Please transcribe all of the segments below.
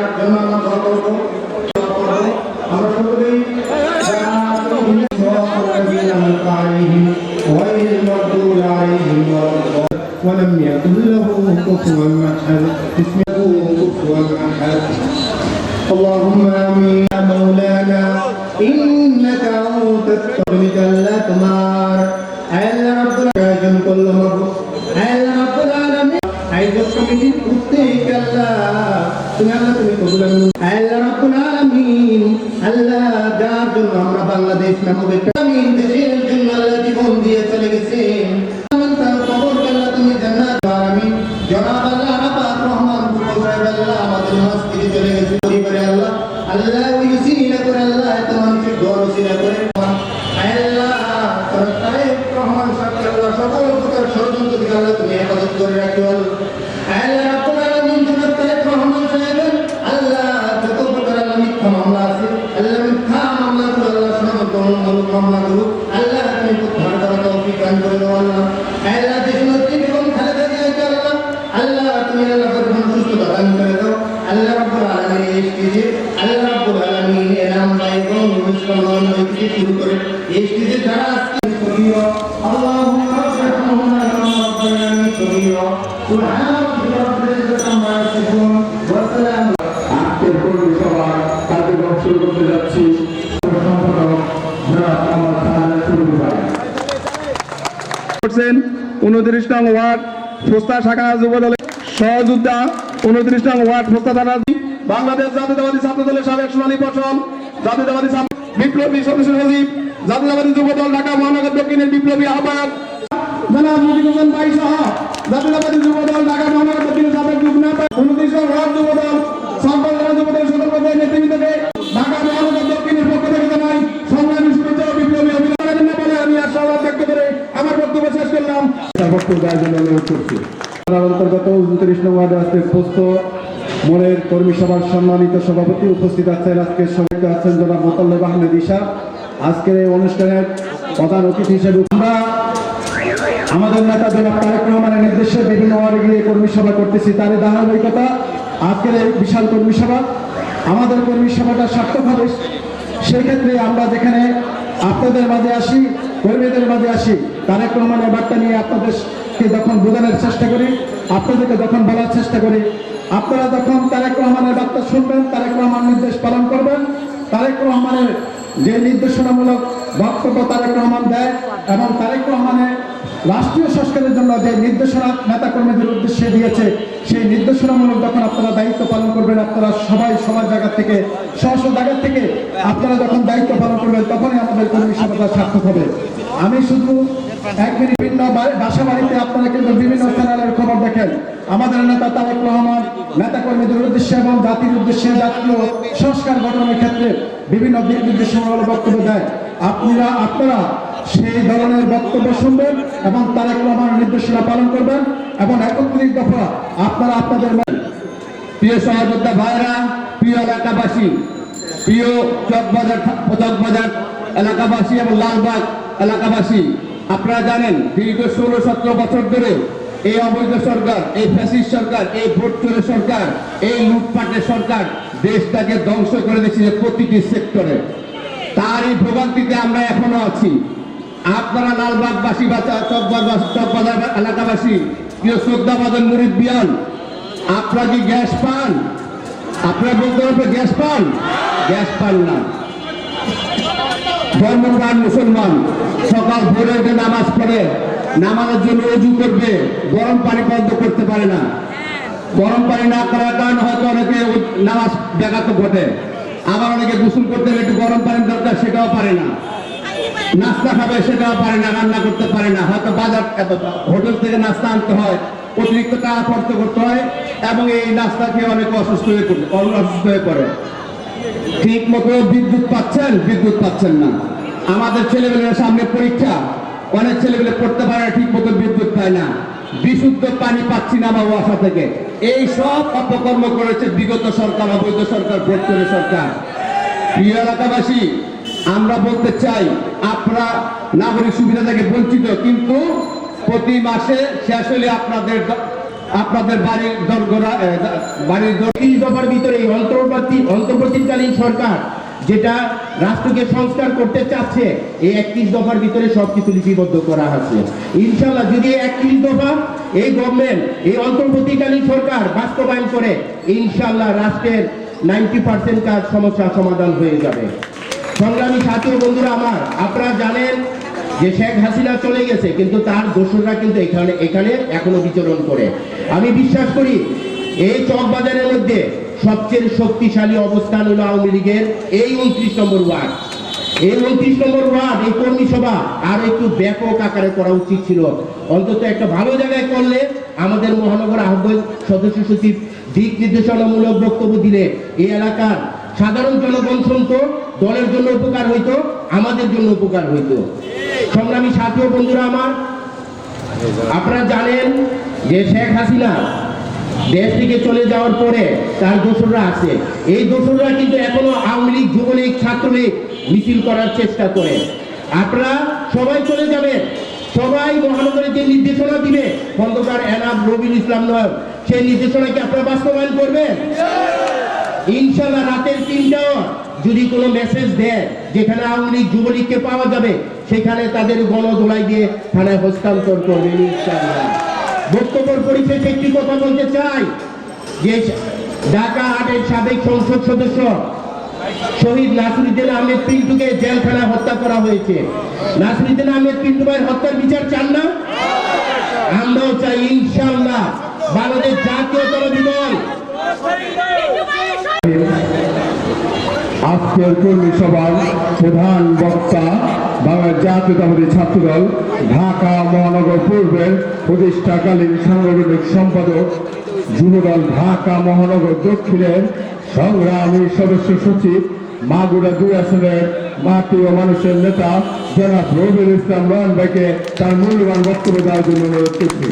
রাখার জন্য আমরা দোয়া করব ولم يكن له كفوا احد আয়োজক কমিটির প্রত্যেক আল্লাহ তুমি আল্লাহ তুমি কবুল আল্লাহ রাব্বুল যার জন্য আমরা বাংলাদেশ নামক জীবন দিয়ে করছেন উনত্রিশ নং ওয়ার্ড ফোস্তা শাখা যুব দলের সহযোদ্ধা উনত্রিশ নং ওয়ার্ড ফোস্তা থানা বাংলাদেশ জাতীয়তাবাদী ছাত্র দলের সাবেক সোনালী ফসল জাতীয়তাবাদী বিপ্লবী সদস্য সচিব জাতীয়তাবাদী যুব দল ঢাকা মহানগর দক্ষিণের বিপ্লবী আহ্বায়ক জনাব ঢাকা মহানগর ঢাকা মহানগর বিপ্লবী বলে আমি করলাম। অন্তর্গত উনত্রিশ নং ওয়ার্ডে আজকে পোস্ত মোড়ের কর্মী সভার সম্মানিত সভাপতি উপস্থিত আছেন। আজকের সভাপতি আছেন জনাব মোতাল্লেব আহমেদ ঈশা। আজকের এই অনুষ্ঠানের প্রধান অতিথি হিসেবে আমরা আমাদের নেতা জনাব তারেক রহমানের নির্দেশে বিভিন্ন ওয়ার্ডে গিয়ে কর্মী সভা করতেছি। তারই ধারাবাহিকতা আজকের এই বিশাল কর্মী সভা। আমাদের কর্মী সভাটা সার্থক হবে সেই ক্ষেত্রে আমরা যেখানে আপনাদের মাঝে আসি, কর্মীদের মাঝে আসি, তারেক রহমানের বার্তা নিয়ে আপনাদেরকে যখন বোঝানোর চেষ্টা করি, আপনাদেরকে যখন বলার চেষ্টা করি, আপনারা যখন তারেক রহমানের বার্তা শুনবেন, তারেক রহমান নির্দেশ পালন করবেন, তারেক রহমানের যে নির্দেশনামূলক বক্তব্য তারেক রহমান দেয় এবং তারেক রহমানের রাষ্ট্রীয় সংস্কারের জন্য যে নির্দেশনা নেতা কর্মীদের উদ্দেশ্যে দিয়েছে, সেই নির্দেশনামূলক যখন আপনারা দায়িত্ব পালন করবেন, আপনারা সবাই সবার জায়গা থেকে স্ব জায়গা থেকে আপনারা যখন দায়িত্ব পালন করবেন, তখনই আমাদের কর্মী সভা সার্থক হবে। আমি শুধু এক মিনিট ভিন্ন বাসা বাড়িতে আপনারা কিন্তু বিভিন্ন চ্যানেলের খবর দেখেন। আমাদের নেতা তারেক রহমান নেতা কর্মীদের উদ্দেশ্যে এবং জাতির উদ্দেশ্যে জাতীয় সংস্কার গঠনের ক্ষেত্রে বিভিন্ন দিক নির্দেশনামূলক বক্তব্য দেয়। আপনারা আপনারা সেই ধরনের বক্তব্য শুনবেন এবং তারেক রহমানের নির্দেশনা পালন করবেন এবং একত্রিশ দফা আপনারা আপনাদের প্রিয় সহযোদ্ধা ভাইরা, প্রিয় এলাকাবাসী, প্রিয় চকবাজার চকবাজার এলাকাবাসী এবং লালবাগ এলাকাবাসী, আপনারা জানেন দীর্ঘ ষোলো সতেরো বছর ধরে এই অবৈধ সরকার, এই ফ্যাসিস্ট সরকার, এই ভোট চোরের সরকার, এই লুটপাটের সরকার দেশটাকে ধ্বংস করে দিয়েছে প্রতিটি সেক্টরে। তার এই ভোগান্তিতে আমরা এখনও আছি। আপনারা লালবাগবাসী বা চকবাজার এলাকাবাসী, প্রিয় শ্রদ্ধা শ্রদ্ধাবাদন মুরিব্বিয়ান, আপনারা কি গ্যাস পান? আপনারা বলতে পারবেন গ্যাস পান? গ্যাস পান না। ধর্মপ্রাণ মুসলমান, সকাল ভোরে উঠে নামাজ পড়ে নামাজের জন্য উজু করবে, গরম পানি বন্ধ করতে পারে না। গরম পানি না করার কারণে হয়তো অনেকে নামাজ ব্যাঘাত ঘটে। আবার অনেকে গোসল করতে একটু গরম পানির দরকার, সেটাও পারে না। নাস্তা খাবে, সেটাও পারে না, রান্না করতে পারে না। হয়তো বাজার হোটেল থেকে নাস্তা আনতে হয়, অতিরিক্ত টাকা খরচ করতে হয়, এবং এই নাস্তা খেয়ে অনেকে অসুস্থ হয়ে পড়ে অসুস্থ হয়ে পড়ে। ঠিক মতো বিদ্যুৎ পাচ্ছেন বিদ্যুৎ পাচ্ছেন না। আমাদের ছেলেমেয়ের সামনে পরীক্ষা অনেক ছেলেমেয়ে পড়তে পারে না ঠিক মতো বিদ্যুৎ পায় না। বিশুদ্ধ পানি পাচ্ছি না আমার ওয়াসা থেকে। এই সব অপকর্ম করেছে বিগত সরকার, অবৈধ সরকার ভোট করে সরকার। প্রিয় এলাকাবাসী, আমরা বলতে চাই, আপনারা নাগরিক সুবিধা থেকে বঞ্চিত, কিন্তু প্রতি মাসে শেষ হলে আপনাদের আপনাদের বাড়ির দরগরা বাড়ির দর দফার ভিতরে অন্তর্বর্তী, অন্তর্বর্তীকালীন সরকার যেটা রাষ্ট্রকে সংস্কার করতে চাচ্ছে, এই একত্রিশ দফার ভিতরে সবকিছু লিপিবদ্ধ করা আছে। ইনশাল্লাহ যদি একত্রিশ দফা, এই গভর্নমেন্ট এই অন্তর্বর্তীকালীন সরকার বাস্তবায়ন করে ইনশাল্লাহ রাষ্ট্রের নাইনটি পার্সেন্ট কাজ সমস্যা সমাধান হয়ে যাবে। সংগ্রামী সাথী বন্ধুরা আমার, আপনারা জানেন যে শেখ হাসিনা চলে গেছে, কিন্তু তার দোসররা কিন্তু এখানে এখানে এখনও বিচরণ করে। আমি বিশ্বাস করি, এই চকবাজারের মধ্যে সবচেয়ে শক্তিশালী অবস্থান হলো আওয়ামী লীগের এই উনত্রিশ নম্বর ওয়ার্ড। এই উনত্রিশ নম্বর ওয়ার্ড, এই কর্মী সভা আর একটু ব্যাপক আকারে করা উচিত ছিল। অন্তত একটা ভালো জায়গায় করলে আমাদের মহানগর আহ্বায়ক সদস্য সচিব দিক নির্দেশনামূলক বক্তব্য দিলে এই এলাকার সাধারণ জনগণ শুনতো, দলের জন্য উপকার হইতো, আমাদের জন্য উপকার হইতো। সংগ্রামী সাথী বন্ধুরা আমার, আপনারা জানেন যে শেখ হাসিনা দেশ থেকে চলে যাওয়ার পরে তার দোসররা আছে। এই দোসররা কিন্তু এখনও আওয়ামী লীগ, যুবলীগ, ছাত্রলীগ মিছিল করার চেষ্টা করে। আপনারা সবাই চলে যাবে সবাই মহানগরে যে নির্দেশনা দিবে খন্দকার এনাম রবিউল ইসলাম নয় সেই নির্দেশনা কি আপনারা বাস্তবায়ন করবেন? ইনশাল্লাহ রাতের তিনটাও যদি কোনো মেসেজ দেয়, যেখানে আওয়ামী লীগ, যুবলীগকে পাওয়া যাবে, সেখানে তাদের গণদোলাই দিয়ে থানায় হস্তান্তর করবে ইনশাল্লাহ বক্তব্যের পরিশেষে একটি কথা বলতে চাই। যে ঢাকা আটের সাবেক সংসদ সদস্য শহীদ নাসিরুদ্দিন আহমেদ পিন্টুকে জেলখানায় হত্যা করা হয়েছে। নাসিরুদ্দিন আহমেদ পিন্টু ভাইয়ের হত্যার বিচার চান না? আমরাও চাই ইনশাল্লাহ বাংলাদেশ জাতীয়তাবাদী দল আজকের কর্মী সভার প্রধান বক্তা, বাংলার জাতীয়তাবাদী ছাত্রদল, ঢাকা মহানগর পূর্বের প্রতিষ্ঠাকালীন সাংগঠনিক সম্পাদক, যুবদল ঢাকা মহানগর দক্ষিণের সংগ্রামী সদস্য সচিব, মাগুরা দুই আসনের মাটি ও মানুষের নেতা, জনাব রবিউল ইসলাম রহমান ভাইকে তার মূল্যবান বক্তব্য দেওয়ার জন্য অনুরোধ করছি।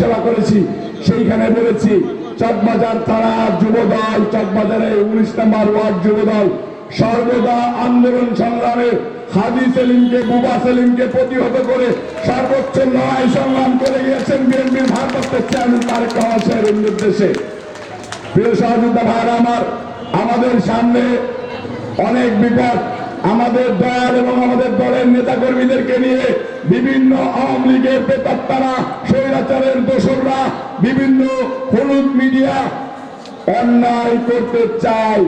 সেবা করেছি, সেইখানে বলেছি, চকবাজার থানা যুবদল চকবাজারে উনিশ নম্বর ওয়ার্ড যুবদল সর্বদা আন্দোলন সংগ্রামে হাজি সেলিমকে, বুবা সেলিমকে প্রতিহত করে সর্বোচ্চ লড়াই সংগ্রাম করে গিয়েছেন বিএনপির ভারপ্রাপ্ত চেয়ারম্যান তারেক রহমান সাহেবের নির্দেশে। প্রিয় সহযোগিতা ভাইরা, আমার, আমাদের সামনে অনেক বিপদ, আমাদের দল এবং আমাদের দলের নেতা কর্মীদেরকে নিয়ে বিভিন্ন আওয়ামী লীগের বেতাত্তারা, স্বৈরাচারের দোসররা, বিভিন্ন হলুদ মিডিয়া অন্যায় করতে চায়।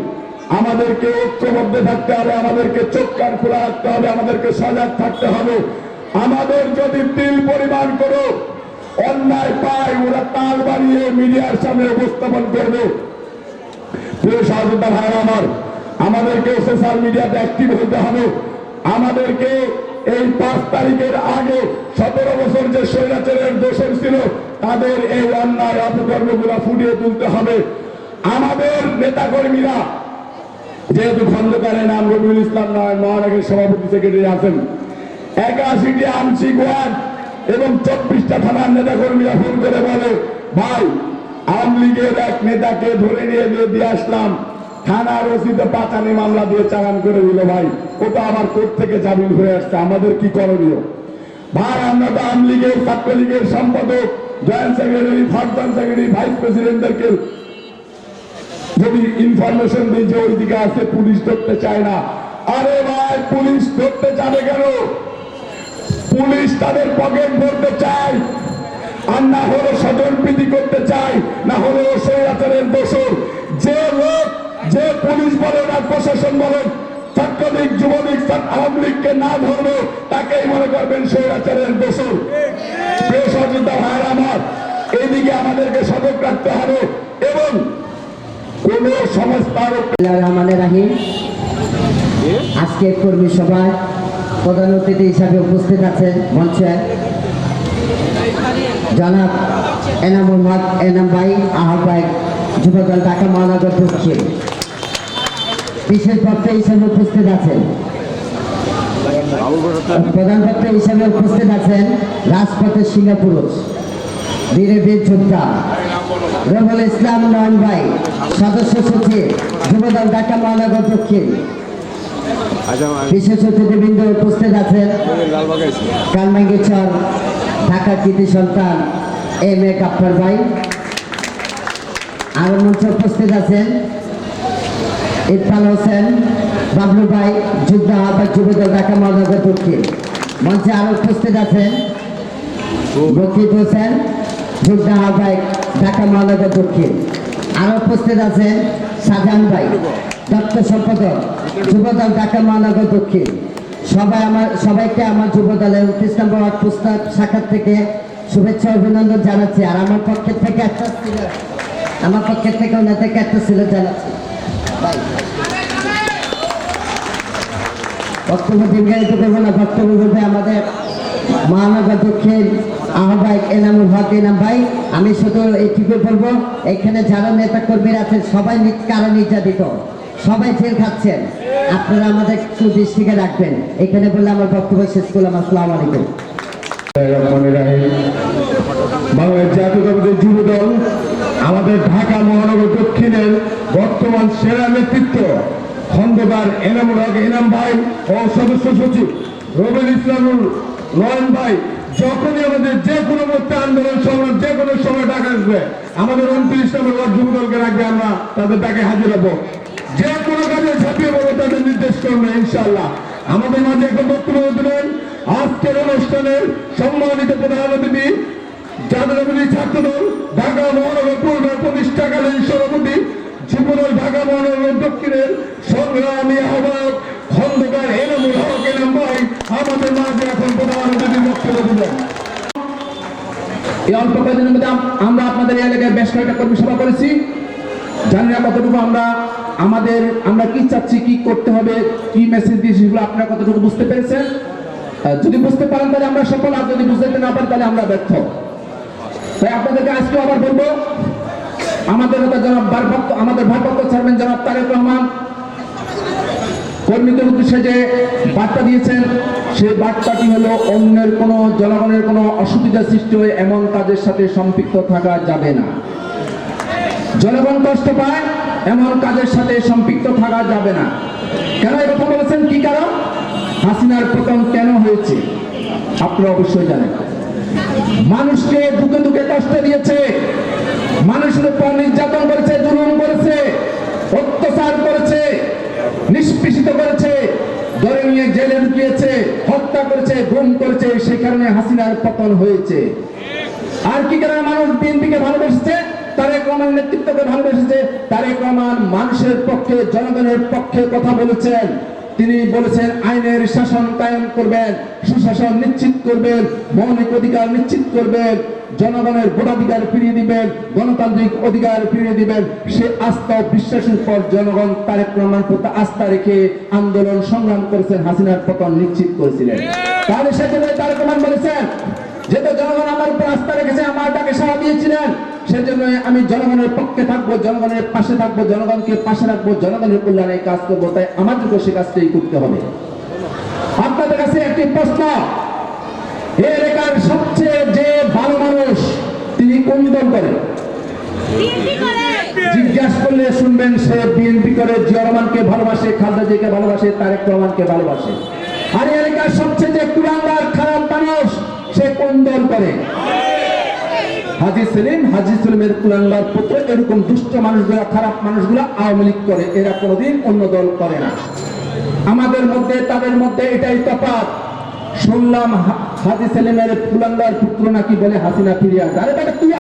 আমাদেরকে ঐক্যবদ্ধ থাকতে হবে, আমাদেরকে চোখ কান খোলা রাখতে হবে, আমাদেরকে সজাগ থাকতে হবে। আমাদের যদি তিল পরিমাণ করো অন্যায় পায়, ওরা তাল বাড়িয়ে মিডিয়ার সামনে উপস্থাপন করবে। আমার, আমাদেরকে সোশ্যাল মিডিয়াতে অ্যাক্টিভ হতে হবে। আমাদেরকে এই পাঁচ তারিখের আগে সতেরো বছর যে স্বৈরাচারের দোষর ছিল, তাদের এই অন্যায় অপকর্মগুলো ফুটিয়ে তুলতে হবে। আমাদের নেতাকর্মীরা যেহেতু খন্দকারের নাম রবিউল ইসলাম নয় মহানগরের সভাপতি সেক্রেটারি আছেন একাশিটি আংশিক ওয়ার্ড এবং চব্বিশটা থানার নেতা কর্মীরা ফোন করে বলে, ভাই, আওয়ামী লীগের এক নেতাকে ধরে নিয়ে দিয়ে আসলাম, থানার ওসিতে পাতানি মামলা দিয়ে চালান করে দিল ভাই ও তো আবার কোর্ট থেকে জামিন হয়ে আসছে? আমাদের কি করণীয়? ভাই, আমরা তো আওয়ামী লীগের ছাত্রলীগের সম্পাদক, joint secretary first secretary, vice প্রেসিডেন্টদেরকে যদি ইনফরমেশন দিই যে ওইদিকে আছে পুলিশ ধরতে চায় না। আরে ভাই, পুলিশ ধরতে যাবে কেন? পুলিশ তাদের পকেট ভরতে চায়। আর না হলে স্বজন প্রীতি করতে চায়, না হলে স্বৈরাচারের দোষর। যে লোক, যে পুলিশ বলেন আর প্রশাসন বলেন ছাত্রলীগ, যুবলীগ আওয়ামী লীগকে না ধরবে, তাকেই মনে করবেন স্বৈরাচারের দোষর। প্রিয় সহযোগিতা ভাইয়ের আমার এইদিকে আমাদেরকে সতর্ক রাখতে হবে এবং কোন সংস্থার রহমানের রাহিম। আজকে কর্মী সভায় প্রধান অতিথি হিসাবে উপস্থিত আছেন মঞ্চে জনাব এনামুল হক এনাম ভাই আহ্বায়ক যুবদল ঢাকা মহানগর দক্ষিণ বিশেষ বক্তা হিসাবে উপস্থিত আছেন। প্রধান বক্তা হিসাবে উপস্থিত আছেন রাজপথের সিংহপুরুষ বীরে বীর যোদ্ধা। রবুল ইসলাম নয়ন ভাই, সদস্য সচিব, যুবদল ঢাকা মহানগর দক্ষিণ। বিশেষ অতিথিবৃন্দ উপস্থিত আছেন। কালমাঙ্গিচর ঢাকা কৃতি সন্তান, এম এ কাপ্পার ভাই। আর মঞ্চে উপস্থিত আছেন ইরফান হোসেন, বাবলু ভাই যুদ্ধ আহ্বায়ক, যুবদল ঢাকা মহানগর দক্ষিণ। মঞ্চে আরও উপস্থিত আছেন রকিব হোসেন যুদ্ধ আহ্বায়ক ঢাকা মহানগর দক্ষিণ। আরও উপস্থিত আছেন শাহজাহান ভাই দপ্তর সম্পাদক, যুবদল ঢাকা মহানগর দক্ষিণ। সবাই আমার, সবাইকে আমার যুবদলের উনত্রিশ নম্বর পুস্তক শাখার থেকে শুভেচ্ছা অভিনন্দন জানাচ্ছি। আর আমার পক্ষের থেকে একটা ছিল আমার পক্ষের থেকে ওনাদেরকে একটা ছিল জানাচ্ছি। বক্তব্য দীর্ঘায়িত করব না, বক্তব্য বলবে আমাদের মহানগর দক্ষিণ আহ্বায়ক এনামুল হক এনাম ভাই। আমি শুধু এইটুকু বলব, এখানে যারা নেতা কর্মীরা আছেন, সবাই কারও নির্যাতিত। সবাই জেল খাচ্ছেন। আপনারা আমাদের একটু দৃষ্টিকে রাখবেন। এখানে বললে আমার বক্তব্য শেষ করলাম। আসসালামু আলাইকুম। দল আমাদের ঢাকা মহানগর দক্ষিণের বর্তমান সেরা নেতৃত্ব, খন্দকার এনামুল হক এনাম ভাই ও সদস্য সচিব রবিল ইসলামুল নয়ন ভাই। যখনই আমাদের যে কোনো মুহূর্তে আন্দোলন সংগ্রাম, যে কোনো সময় ডাকা আসবে, আমাদের উনত্রিশ নম্বর যুব দলকে রাখবে আমরা তাদের ডাকে হাজির হব। যে কোনো কাজে ঝাঁপিয়ে পড়ব তাদের নির্দেশ করবে ইনশাল্লাহ আমাদের মাঝে একটা বক্তব্য দিলেন, আজকের অনুষ্ঠানের সম্মানিত প্রধান অতিথি জাতীয় ছাত্রদল, ঢাকা মহানগর পূর্বের প্রতিষ্ঠাকালীন সভাপতি, যুবদল ঢাকা মহানগর দক্ষিণের সংগ্রামী আহ্বায়ক খন্দকার এনামুল হক এনাম ভাই আমাদের মাঝে এখন প্রধান বক্তব্য দিলেন এই অল্প কয়েকদিনের মধ্যে আমরা আপনাদের এলাকায় বেশ কয়েকটা কর্মী সভা করেছি। জানি না কতটুকু আমরা আমাদের, আমরা কি চাচ্ছি, কি করতে হবে, কি মেসেজ দিয়েছি সেগুলো আপনারা কতটুকু বুঝতে পেরেছেন? যদি বুঝতে পারেন তাহলে আমরা সফল, আর যদি বুঝতে না পারি তাহলে আমরা ব্যর্থ। তাই আপনাদেরকে আজকে আবার বলব, আমাদের নেতা জনাব ভারপ্রাপ্ত আমাদের ভারপ্রাপ্ত চেয়ারম্যান জনাব তারেক রহমান কর্মীদের উদ্দেশ্যে যে বার্তা দিয়েছেন, সেই বার্তাটি হলো, অন্যের কোনো জনগণের কোনো অসুবিধা সৃষ্টি হয়ে এমন কাজের সাথে সম্পৃক্ত থাকা যাবে না। জনগণ কষ্ট পায়, এমন কাজের সাথে সম্পৃক্ত থাকা যাবে না। কেন এই কথা বলেছেন? কি কারণ? হাসিনার পতন কেন হয়েছে? আপনারা অবশ্যই জানেন। মানুষকে দুঃখে দুঃখে কষ্ট দিয়েছে। মানুষের উপর নির্যাতন করেছে, জুলুম করেছে, অত্যাচার করেছে। নিষ্পেষিত করেছে ধরে জেলে ঢুকিয়েছে হত্যা করেছে, গুম করেছে, সে কারণে হাসিনার পতন হয়েছে। আর কি কারণে মানুষ বিএনপিকে ভালোবেসেছে? তারেক রহমান নেতৃত্বকে ভালোবেসেছে। তারেক রহমান মানুষের পক্ষে, জনগণের পক্ষে কথা বলেছেন। তিনি বলেছেন, আইনের শাসন কায়েম করবেন, সুশাসন নিশ্চিত করবেন, মৌলিক অধিকার নিশ্চিত করবেন। জনগণের ভোটাধিকার ফিরিয়ে দিবেন, গণতান্ত্রিক অধিকার ফিরিয়ে দিবেন। সে আস্থা ও বিশ্বাসের পর জনগণ তারেক রহমান প্রতি আস্থা রেখে আন্দোলন সংগ্রাম করেছেন হাসিনার পতন নিশ্চিত করেছিলেন। তাহলে সেজন্য তারেক রহমান বলেছেন, যেহেতু জনগণ আমার উপর আস্থা রেখেছে, আমার ডাকে সাড়া দিয়েছিলেন, সেজন্য আমি জনগণের পক্ষে থাকব, জনগণের পাশে থাকব, জনগণকে পাশে রাখব, জনগণের কল্যাণে কাজ করব, তাই আমাদেরকে সে কাজটাই করতে হবে। আপনাদের কাছে একটি প্রশ্ন এলাকার ভালো মানুষ তিনি কোন দল করে? জিজ্ঞাসা করলে শুনবেন সে বিএনপি করে জিয়া রহমানকে ভালোবাসে খালেদা জিয়াকে ভালোবাসে তারেক রহমানকে ভালোবাসে। আর এলাকার সবচেয়ে যে কুলাঙ্গার খারাপ মানুষ সে কোন দল করে? হাজি সেলিম হাজি সেলিমের কুলাঙ্গার পুত্র এরকম দুষ্ট মানুষগুলা খারাপ মানুষগুলা আওয়ামী লীগ করে। এরা কোনোদিন অন্য দল করে না। আমাদের মধ্যে তাদের মধ্যে এটাই তফাৎ। শুনলাম হাজি সেলিমের ফুলান্দার পুত্র নাকি বলে হাসিনা ফিরিয়ে তুই